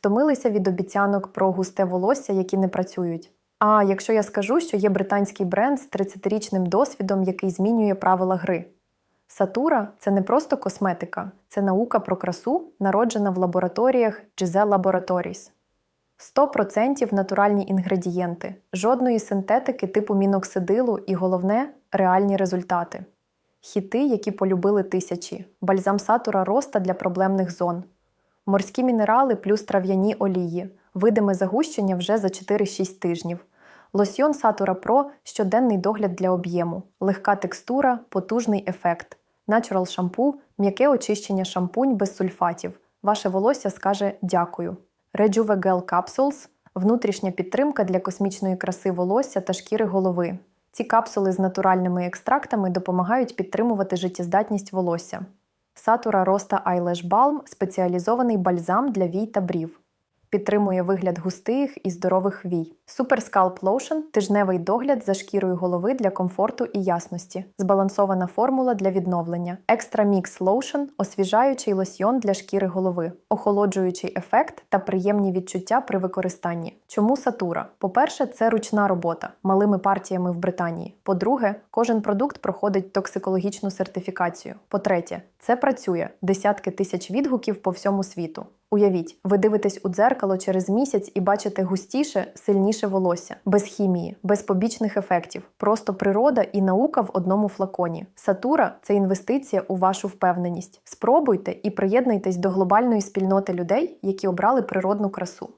Втомилися від обіцянок про густе волосся, які не працюють. А якщо я скажу, що є британський бренд з 30-річним досвідом, який змінює правила гри. Сатура це не просто косметика, це наука про красу, народжена в лабораторіях Giselle Laboratories. 100% натуральні інгредієнти, жодної синтетики типу міноксидилу і головне реальні результати. Хіти, які полюбили тисячі, бальзам сатура роста для проблемних зон, морські мінерали плюс трав'яні олії, видиме загущення вже за 4-6 тижнів. Лосьйон Сатура Pro – щоденний догляд для об'єму, легка текстура, потужний ефект. Natural шампу – м'яке очищення шампунь без сульфатів. Ваше волосся скаже дякую. Rejuve Gel Capsules – внутрішня підтримка для космічної краси волосся та шкіри голови. Ці капсули з натуральними екстрактами допомагають підтримувати життєздатність волосся. Сатура Роста Айлеш Балм – спеціалізований бальзам для вій та брів. Підтримує вигляд густих і здорових вій. Super Scalp Lotion – тижневий догляд за шкірою голови для комфорту і ясності. Збалансована формула для відновлення. Extra Mix Lotion – освіжаючий лосьйон для шкіри голови, охолоджуючий ефект та приємні відчуття при використанні. Чому сатура? По-перше, це ручна робота малими партіями в Британії. По-друге, кожен продукт проходить токсикологічну сертифікацію. По-третє, це працює десятки тисяч відгуків по всьому світу. Уявіть, ви дивитесь у дзеркало через місяць і бачите густіше, сильніше волосся, без хімії, без побічних ефектів, просто природа і наука в одному флаконі. Сатура це інвестиція у вашу впевненість. Спробуйте і приєднуйтесь до глобальної спільноти людей, які обрали природну красу.